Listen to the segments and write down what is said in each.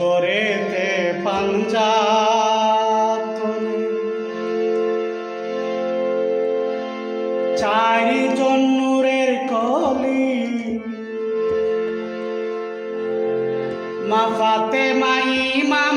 গরেতে পাঞ্জা চারি জন্নুরের কলি। মাফাতে মাই ইমাম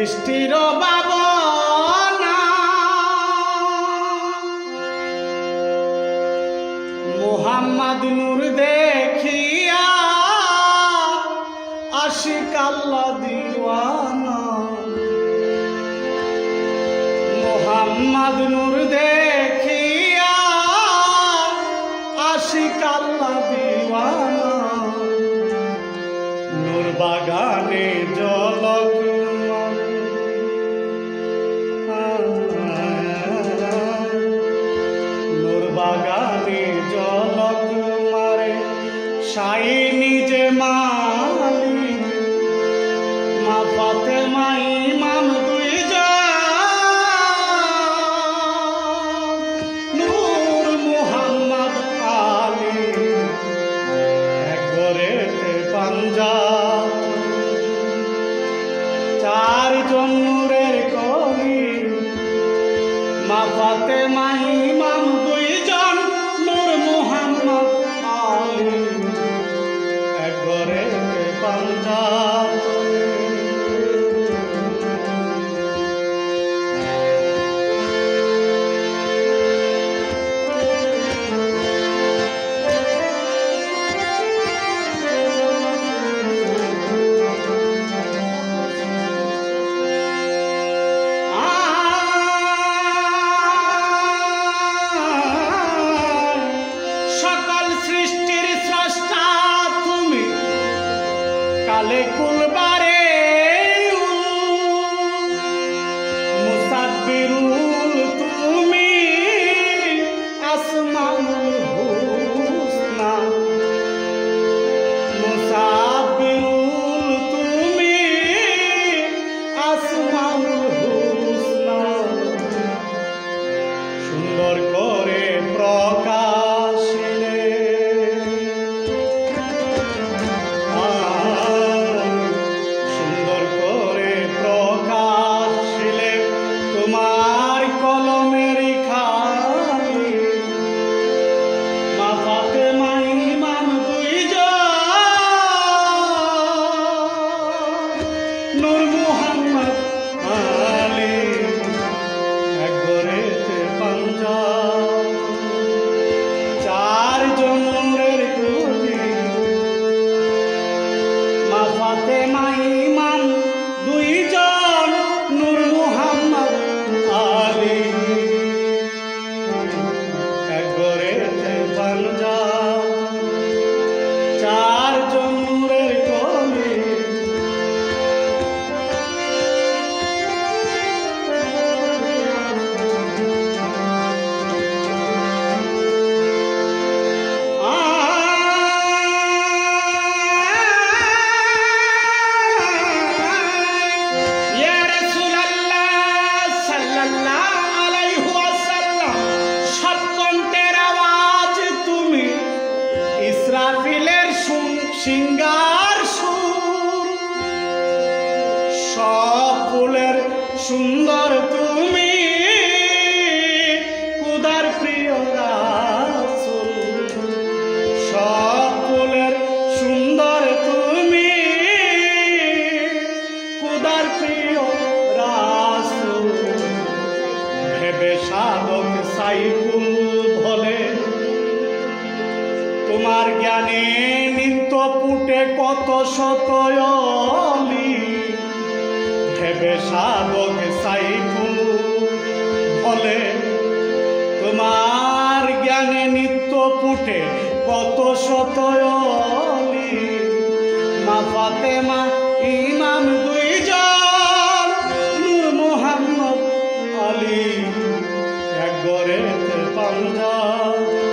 সৃষ্টির বাবনা মুহাম্মদ নূর দেখিয়া আশিক আল্লাহ দিওয়ানা। মোহাম্মদ নূর দেখিয়া আশিক আল্লাহ দিওয়ানা। নূর বাগানে জলক সাই নিজে মালি মা পাতে মাই মাম দুই নূর মুহাম্মদ আলী। এক গরেতে পাঞ্জাব। চার জন্নুরের কলি। মা ফাতে মাই মাম দুইজন, নূর মুহাম্মদ এক পাঞ্জাব কুলবারে মুসাব্বিরুল তুমি আসমাউল হুসনা। মুসাব্বিরুল তুমি আসমাউল হুসনা। সুন্দর করে নূর মুহাম্মদ আলী। এক গরেতে পাঞ্জাব চার জন্মের কুলি মা ফাতে সব ফুলের সুন্দর তুমি। কুদার প্রিয় রাসুল, সব ফুলের সুন্দর তুমি। কুদার প্রিয় রাসুল, ভেবে সাধক সাইকুল ভোলে। তোমার জ্ঞানে নিত্য পুটে কত শতয়লি খেবে সাধক সাইফু ফলে তোমার জ্ঞানে নিত্য পুটে কত শতয়লি মা ফাতেমা, ইমাম দুইজন, নূর মোহাম্মদ আলী। এক গড়ে পাঞ্জাব